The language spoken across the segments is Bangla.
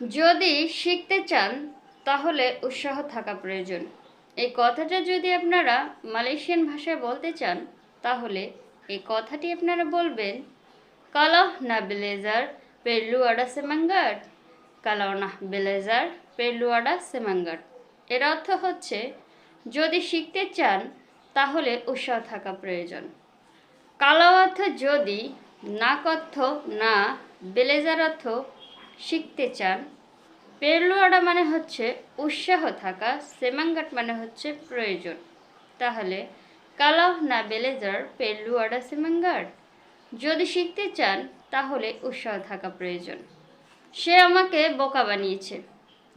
যদি শিখতে চান, তাহলে উৎসাহ থাকা প্রয়োজন। এই কথাটা যদি আপনারা মালয়েশিয়ান ভাষায় বলতে চান, তাহলে এই কথাটি আপনারা বলবেন, কালাহ না বেলেজার পেরলু আডা সেমাঙ্গার কালাও না বেলেজার পেরলু আডা সেমাঙ্গার এর অর্থ হচ্ছে, যদি শিখতে চান, তাহলে উৎসাহ থাকা প্রয়োজন। কালো অর্থ যদি, নাক অর্থ না, বেলেজার অর্থ শিখতে চান, পেরলুয়াডা মানে হচ্ছে উৎসাহ থাকা, সেমাঙ্গাট মানে হচ্ছে প্রয়োজন। তাহলে কালাহ না বেলেজার পেরলুয়াডা সেমাঙ্গাট? যদি শিখতে চান, তাহলে উৎসাহ থাকা প্রয়োজন। সে আমাকে বোকা বানিয়েছে।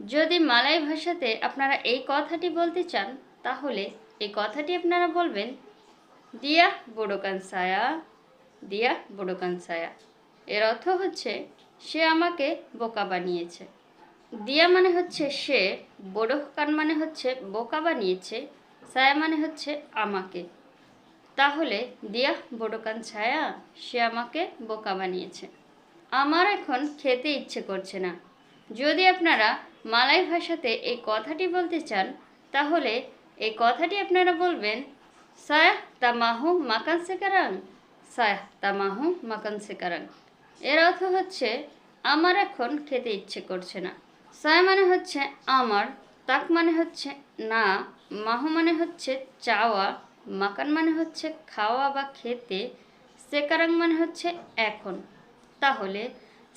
যদি মালাই ভাষাতে আপনারা এই কথাটি বলতে চান, তাহলে এই কথাটি আপনারা বলবেন, দিয়া বুড়োকান সায়া দিয়া বুড়োকান সায়া এর অর্থ হচ্ছে, সে আমাকে বোকা বানিয়েছে। দিয়া মানে হচ্ছে সে বড়োকান মানে হচ্ছে বোকা বানিয়েছে সায়া মানে হচ্ছে আমাকে। তাহলে দিয়া বড়োকান ছায়া, সে আমাকে বোকা বানিয়েছে। আমার এখন খেতে ইচ্ছে করছে না। যদি আপনারা মালাই ভাষাতে এই কথাটি বলতে চান, তাহলে এই কথাটি আপনারা বলবেন, সায়াহ তামাহু মাকান সেকারাং, সায়াহ তামাহু মাকান সেকারাং। এর অর্থ হচ্ছে, আমার এখন খেতে ইচ্ছে করছে না। সায় মানে হচ্ছে, আমার। তাক মানে হচ্ছে, না। মাহ মানে হচ্ছে, চাওয়া। মাকান মানে হচ্ছে, খাওয়া বা খেতে। সেকারাং মানে হচ্ছে, এখন। তাহলে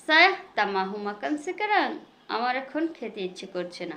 সায়েহ তা মাহু মাকান সেকারাং? আমার এখন খেতে ইচ্ছে করছে না।